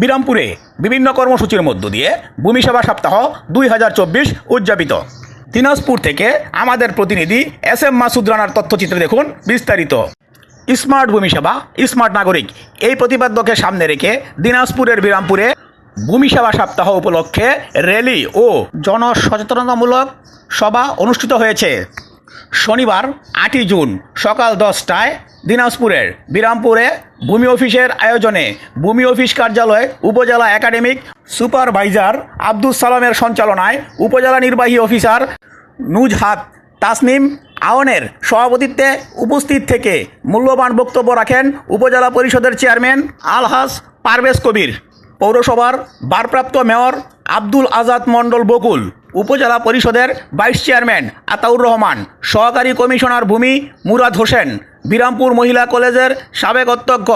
বিরামপুরে বিভিন্ন কর্মসূচির মধ্য দিয়ে ভূমি সেবা সপ্তাহ দুই হাজার চব্বিশ উদযাপিত। দিনাজপুর থেকে আমাদের প্রতিনিধি এস এম মাসুদ রানার তথ্যচিত্রে দেখুন বিস্তারিত। স্মার্ট ভূমি সেবা, স্মার্ট নাগরিক, এই প্রতিপাদ্যকে সামনে রেখে দিনাজপুরের বিরামপুরে ভূমি সেবা সপ্তাহ উপলক্ষে র্যালি ও জনসচেতনতামূলক সভা অনুষ্ঠিত হয়েছে। শনিবার আটই জুন সকাল দশটায় দিনাজপুরের বিরামপুরে ভূমি অফিসের আয়োজনে ভূমি অফিস কার্যালয়, উপজেলা একাডেমিক সুপারভাইজার আব্দুল সালামের সঞ্চালনায় উপজেলা নির্বাহী অফিসার নুজহাত তাসনিম আওনের সভাপতিত্বে উপস্থিত থেকে মূল্যবান বক্তব্য রাখেন উপজেলা পরিষদের চেয়ারম্যান আলহাস পারভেজ কবির, পৌরসভার ভারপ্রাপ্ত মেয়র আব্দুল আজাদ মণ্ডল বকুল, উপজেলা পরিষদের ভাইস চেয়ারম্যান আতাউর রহমান, সহকারী কমিশনার ভূমি মুরাদ হোসেন, বিরামপুর মহিলা কলেজের সাবেক অধ্যক্ষ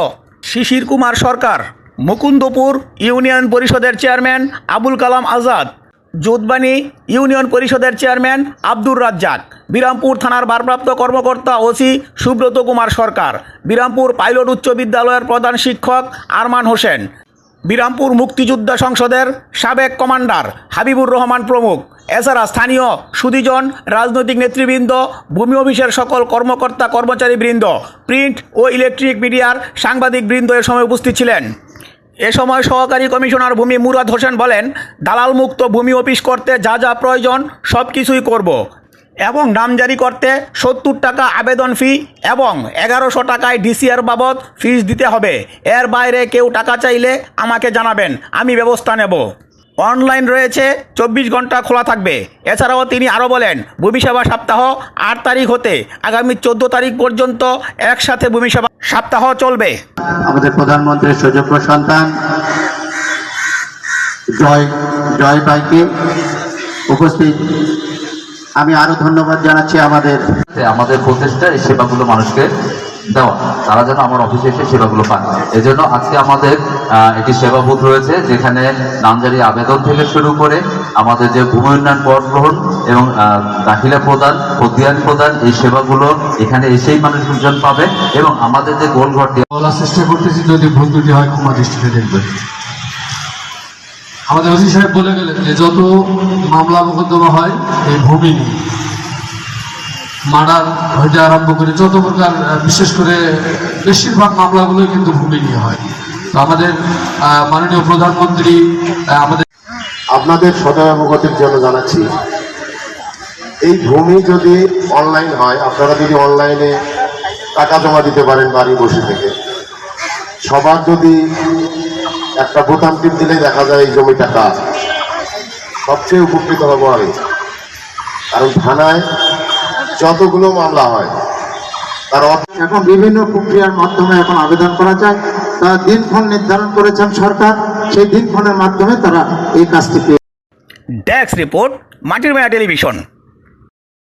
শিশির কুমার সরকার, মুকুন্দপুর ইউনিয়ন পরিষদের চেয়ারম্যান আবুল কালাম আজাদ জোদবানি ইউনিয়ন পরিষদের চেয়ারম্যান আব্দুর রাজ্জাক, বিরামপুর থানার ভারপ্রাপ্ত কর্মকর্তা ওসি সুব্রত কুমার সরকার, বিরামপুর পাইলট উচ্চ বিদ্যালয়ের প্রধান শিক্ষক আরমান হোসেন বিরামপুর মুক্তিযোদ্ধা সংসদের সাবেক কমান্ডার হাবিবুর রহমান প্রমুখ। এছাড়া স্থানীয় সুদীজন, রাজনৈতিক নেতৃবৃন্দ, ভূমি অফিসের সকল কর্মকর্তা কর্মচারীবৃন্দ, প্রিন্ট ও ইলেকট্রিক মিডিয়ার সাংবাদিকবৃন্দ এ সময় উপস্থিত ছিলেন। এ সময় সহকারী কমিশনার ভূমি মুরাদ হোসেন বলেন দালাল মুক্ত ভূমি অফিস করতে যা যা প্রয়োজন সব কিছুই করব। এবং নাম জারি করতে সত্তর টাকা আবেদন ফি এবং এগারোশো টাকায় ডিসিআর বাবদ ফিস দিতে হবে। এর বাইরে কেউ টাকা চাইলে আমাকে জানাবেন, আমি ব্যবস্থা নেব। অনলাইন রয়েছে, চব্বিশ ঘণ্টা খোলা থাকবে। এছাড়াও তিনি আরও বলেন ভূমি সেবা সপ্তাহ আট তারিখ হতে আগামী চোদ্দ তারিখ পর্যন্ত একসাথে ভূমি সেবা সপ্তাহ চলবে। আমাদের প্রধানমন্ত্রীর সুযোগ্য সন্তান, জয় জয় ভাইকে উপস্থিত। আমি আরও ধন্যবাদ জানাচ্ছি আমাদের আমাদের প্রচেষ্টা এই সেবাগুলো মানুষকে দেওয়া। তারা যেন আমার অফিসে এসে সেবাগুলো পান এজন্য আজকে আমাদের একটি সেবা বুথ রয়েছে যেখানে নামজারি আবেদন থেকে শুরু করে আমাদের যে ভূমি উন্নয়ন পর গ্রহণ এবং আহ, দাখিলা প্রদান প্রতিয়ান প্রদান এই সেবাগুলো এখানে এসেই মানুষজন পাবে এবং আমাদের যে গোল ঘরটি বলার চেষ্টা করতেছি যদি ভুল ত্রুটি হয় ক্ষমা দৃষ্টিতে দেখবেন। আমাদের ওসি সাহেব বলে গেলেন যে যত মামলা মোকদ্দমা হয়, এই ভূমি নিয়ে। মার্ডার হইতে আরম্ভ করে যত প্রকার বিশেষ করে বেশিরভাগ মামলাগুলোই কিন্তু ভূমি নিয়ে হয়। তো আমাদের মাননীয় প্রধানমন্ত্রী আমাদের আপনাদের সদয় অবগতির জন্য জানাচ্ছি, এই ভূমি যদি অনলাইন হয়, আপনারা যদি অনলাইনে টাকা জমা দিতে পারেন বাড়ি বসে থেকে, সবার যদি একটা বোতাম টিপ দিলে দেখা যায় এই জমিটা কাজ সবচেয়ে উপকৃত হব আমি। কারণ থানায় যতগুলো মামলা হয় তার অর্থ এখন বিভিন্ন প্রক্রিয়ার মাধ্যমে এখন আবেদন করা যায়। তারা দিনক্ষণ নির্ধারণ করেছেন সরকার। সেই দিনক্ষণের মাধ্যমে তারা এই কাজটি পেয়ে ডেস্ক রিপোর্ট মাটির মেয়া টেলিভিশন